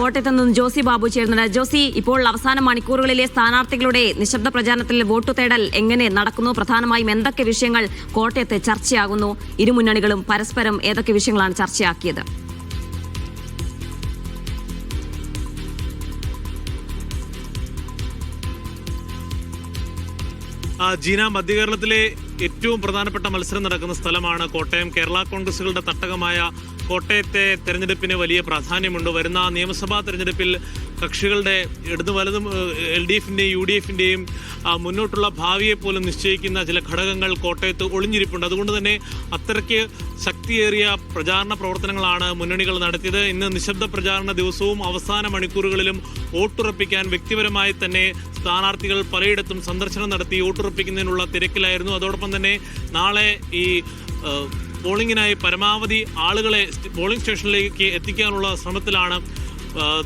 കോട്ടയത്ത് നിന്ന് ജോസി ബാബു ചേരുന്നുണ്ട്. ജോസി ഇപ്പോൾ അവസാന മണിക്കൂറുകളിലെ സ്ഥാനാർത്ഥികളുടെ നിശബ്ദ പ്രചാരണത്തിൽ വോട്ടു തേടൽ എങ്ങനെ നടക്കുന്നു? പ്രധാനമായും എന്തൊക്കെ വിഷയങ്ങൾ കോട്ടയത്ത് ചർച്ചയാകുന്നു? ഇരുമുന്നണികളും പരസ്പരം ഏതൊക്കെ വിഷയങ്ങളാണ് ചർച്ചയാക്കിയത്? ജീന മധ്യകേരളത്തിലെ ഏറ്റവും പ്രധാനപ്പെട്ട മത്സരം നടക്കുന്ന സ്ഥലമാണ് കോട്ടയം. കേരള കോൺഗ്രസുകളുടെ തട്ടകമായ കോട്ടയത്തെ തെരഞ്ഞെടുപ്പിന് വലിയ പ്രാധാന്യമുണ്ട്. വരുന്ന നിയമസഭാ തെരഞ്ഞെടുപ്പിൽ കക്ഷികളുടെ ഇടതു വലതും എൽ ഡി എഫിന്റെയും യു ഡി എഫിന്റെയും മുന്നോട്ടുള്ള ഭാവിയെ പോലും നിശ്ചയിക്കുന്ന ചില ഘടകങ്ങൾ കോട്ടയത്ത് ഒളിഞ്ഞിരിപ്പുണ്ട്. അതുകൊണ്ട് തന്നെ അത്രയ്ക്ക് ശക്തിയേറിയ പ്രചാരണ പ്രവർത്തനങ്ങളാണ് മുന്നണികൾ നടത്തിയത്. ഇന്ന് നിശബ്ദ പ്രചാരണ ദിവസവും അവസാന മണിക്കൂറുകളിലും വോട്ടുറപ്പിക്കാൻ വ്യക്തിപരമായി തന്നെ സ്ഥാനാർത്ഥികൾ പലയിടത്തും സന്ദർശനം നടത്തി വോട്ടുറപ്പിക്കുന്നതിനുള്ള തിരക്കിലായിരുന്നു. അതോടൊപ്പം തന്നെ നാളെ ഈ പോളിംഗിനായി പരമാവധി ആളുകളെ പോളിംഗ് സ്റ്റേഷനിലേക്ക് എത്തിക്കാനുള്ള ശ്രമത്തിലാണ്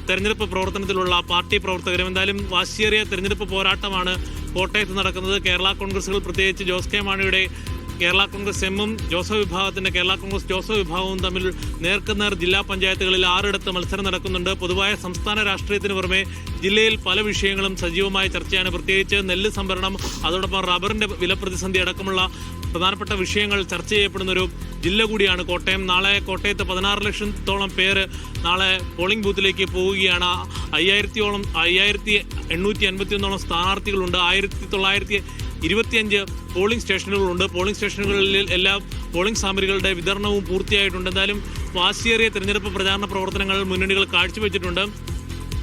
തെരഞ്ഞെടുപ്പ് പ്രവർത്തനത്തിലുള്ള പാർട്ടി പ്രവർത്തകരും. എന്തായാലും വാശിയേറിയ തെരഞ്ഞെടുപ്പ് പോരാട്ടമാണ് കോട്ടയത്ത് നടക്കുന്നത്. കേരള കോൺഗ്രസുകൾ പ്രത്യേകിച്ച് ജോസ് കെ മാണിയുടെ കേരള കോൺഗ്രസ് എമ്മും ജോസഫ് വിഭാഗത്തിന്റെ കേരള കോൺഗ്രസ് ജോസഫ് വിഭാഗവും തമ്മിൽ നേർക്കുനേർ ജില്ലാ പഞ്ചായത്തുകളിൽ ആറിടത്ത് മത്സരം നടക്കുന്നുണ്ട്. പൊതുവായ സംസ്ഥാന രാഷ്ട്രീയത്തിന് പുറമെ ജില്ലയിൽ പല വിഷയങ്ങളും സജീവമായ ചർച്ചയാണ്. പ്രത്യേകിച്ച് നെല്ല് സംഭരണം അതോടൊപ്പം റബ്ബറിന്റെ വില പ്രതിസന്ധി അടക്കമുള്ള പ്രധാനപ്പെട്ട വിഷയങ്ങൾ ചർച്ച ചെയ്യപ്പെടുന്ന ഒരു ജില്ല കൂടിയാണ് കോട്ടയം. നാളെ കോട്ടയത്ത് പതിനാറ് ലക്ഷത്തോളം പേര് നാളെ പോളിംഗ് ബൂത്തിലേക്ക് പോവുകയാണ്. അയ്യായിരത്തിയോളം അയ്യായിരത്തി എണ്ണൂറ്റി അൻപത്തി ഒന്നോളം സ്ഥാനാർത്ഥികളുണ്ട്. ആയിരത്തി തൊള്ളായിരത്തി ഇരുപത്തിയഞ്ച് പോളിംഗ് സ്റ്റേഷനുകളുണ്ട് പോളിംഗ് സ്റ്റേഷനുകളിൽ എല്ലാ പോളിംഗ് സാമഗ്രികളുടെ വിതരണവും പൂർത്തിയായിട്ടുണ്ട്. എന്തായാലും വാശിയേറിയ തെരഞ്ഞെടുപ്പ് പ്രചാരണ പ്രവർത്തനങ്ങൾ മുന്നണികൾ കാഴ്ചവെച്ചിട്ടുണ്ട്.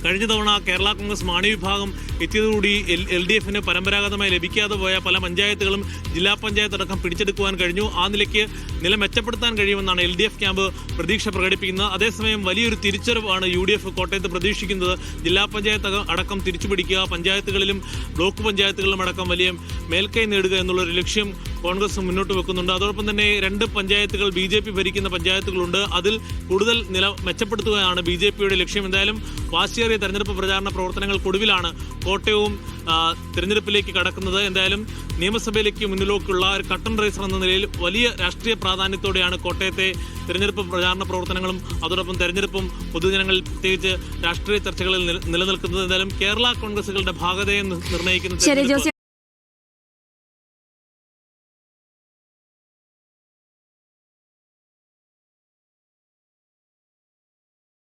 കഴിഞ്ഞ തവണ കേരള കോൺഗ്രസ് മാണി വിഭാഗം എത്തിയതോടുകൂടി എൽ എൽ ഡി എഫിന് പരമ്പരാഗതമായി ലഭിക്കാതെ പോയ പല പഞ്ചായത്തുകളും ജില്ലാ പഞ്ചായത്ത് അടക്കം പിടിച്ചെടുക്കുവാൻ കഴിഞ്ഞു. ആ നിലയ്ക്ക് നില മെച്ചപ്പെടുത്താൻ കഴിയുമെന്നാണ് എൽ ഡി എഫ് ക്യാമ്പ് പ്രതീക്ഷ പ്രകടിപ്പിക്കുന്നത്. അതേസമയം വലിയൊരു തിരിച്ചറിവാണ് യു ഡി എഫ് കോട്ടയത്ത് പ്രതീക്ഷിക്കുന്നത്. ജില്ലാ പഞ്ചായത്ത് അടക്കം തിരിച്ചുപിടിക്കുക പഞ്ചായത്തുകളിലും ബ്ലോക്ക് പഞ്ചായത്തുകളിലും അടക്കം വലിയ മേൽക്കൈ നേടുക എന്നുള്ളൊരു ലക്ഷ്യം കോൺഗ്രസ് മുന്നോട്ട് വെക്കുന്നുണ്ട്. അതോടൊപ്പം തന്നെ രണ്ട് പഞ്ചായത്തുകൾ ബി ജെ പി ഭരിക്കുന്ന പഞ്ചായത്തുകളുണ്ട്. അതിൽ കൂടുതൽ നില മെച്ചപ്പെടുത്തുകയാണ് ബി ജെ പിയുടെ ലക്ഷ്യം. എന്തായാലും വാശിയേറിയ തെരഞ്ഞെടുപ്പ് പ്രചാരണ പ്രവർത്തനങ്ങൾക്കൊടുവിലാണ് കോട്ടയവും തിരഞ്ഞെടുപ്പിലേക്ക് കടക്കുന്നത്. എന്തായാലും നിയമസഭയിലേക്ക് മുന്നിലേക്കുള്ള ഒരു കട്ടൺ റേസർ എന്ന നിലയിൽ വലിയ രാഷ്ട്രീയ പ്രാധാന്യത്തോടെയാണ് കോട്ടയത്തെ തിരഞ്ഞെടുപ്പ് പ്രചാരണ പ്രവർത്തനങ്ങളും അതോടൊപ്പം തെരഞ്ഞെടുപ്പും പൊതുജനങ്ങളിൽ പ്രത്യേകിച്ച് രാഷ്ട്രീയ ചർച്ചകളിൽ നിലനിൽക്കുന്നത്. എന്തായാലും കേരള കോൺഗ്രസുകളുടെ ഭാഗതയെ നിർണയിക്കുന്ന